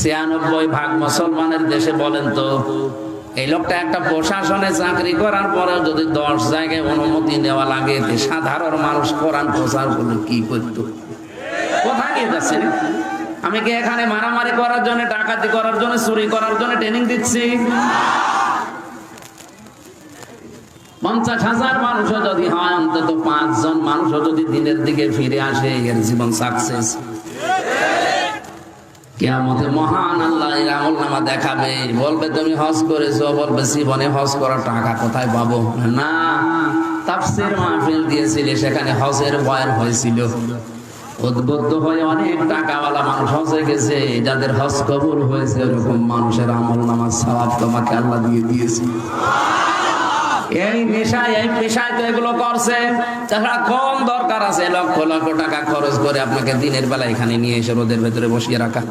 ছিয়ানব্বই ভাগ মুসলমানের দেশে বলেন তো, এই লোকটা একটা প্রশাসনে চাকরি করার পরেও যদি দশ জায়গায় অনুমতি নেওয়া লাগে সাধারণ মানুষ কোরআন প্রচার করলে কি করতো? কোথায় নিয়ে যাচ্ছে আমি কি এখানে মারামারি করার জন্য, ডাকাতি করার জন্য, চুরি করার জন্য ট্রেনিং দিচ্ছি? পঞ্চাশ হাজার মানুষও যদি হয়, অন্তত পাঁচজন মানুষও যদি দিনের দিকে ফিরে আসে, এর জীবন সাকসেস কেয়ামতে মহান আল্লাহ এর আমল নামা দেখাবে। বলবে, তুমি হজ করেছ, বলবে, জীবনে হজ করার টাকা কোথায় পাবো? না, তাফসির মাহফিল দিয়েছিলে, সেখানে হজের বয়ান হয়েছিল। উদ্বুদ্ধ হয়ে অনেক টাকাওয়ালা মানুষ হজে গেছে, যাদের হজ কবুল হয়েছে এরকম মানুষের আমল নামার সওয়াব তোমাকে আল্লাহ দিয়ে দিয়েছে। এই এই পেশায় তো এগুলো করছে। কম দরকার আছে, লক্ষ লক্ষ টাকা খরচ করে আপনাকে দিনের বেলা এখানে নিয়ে এসে রোদের ভেতরে বসিয়ে রাখা।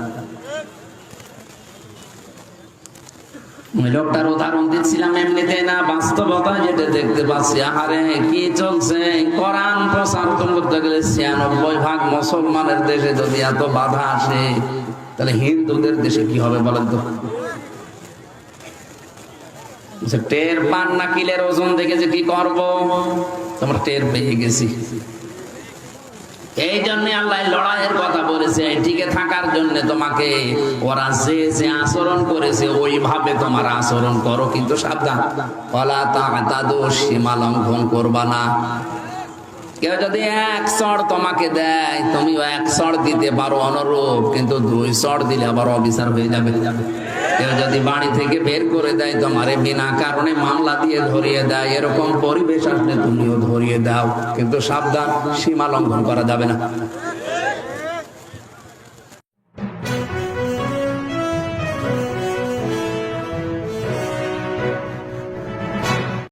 লোকটার উদাহরণ দিচ্ছিলাম এমনিতে না, বাস্তবতা যেটা দেখতে পাচ্ছি। আহারে, কি চলছে? কোরআন প্রচার করতে গেলে ছিয়ানব্বই ভাগ মুসলমানের দেশে যদি এত বাধা আসে, তাহলে হিন্দুদের দেশে কি হবে বলেন তো? যে টের পান না কিলের ওজন দেখে যে কি করব? তোমরা টের পেয়ে গেছি। এই জন্য আল্লাহ লড়াইয়ের কথা বলেছে টিকে থাকার জন্য তোমাকে ওরা যে যে আচরণ করেছে, ওইভাবে তোমার আচরণ করো, কিন্তু সাবধান। ফলা তাদু সীমা লঙ্ঘন করবা না। কেউ যদি এক চড় তোমাকে দেয়, তুমিও এক চড় দিতে পারো অনুরূপ, কিন্তু দুই চড় দিলে আবার অবিচার হয়ে যাবে। কেউ যদি বাড়ি থেকে বের করে দেয় তোমারে বিনা কারণে মামলা দিয়ে ধরিয়ে দেয়, এরকম পরিবেশ আসলে তুমিও ধরিয়ে দাও। কিন্তু সাবধান, সীমা লঙ্ঘন করা যাবে না।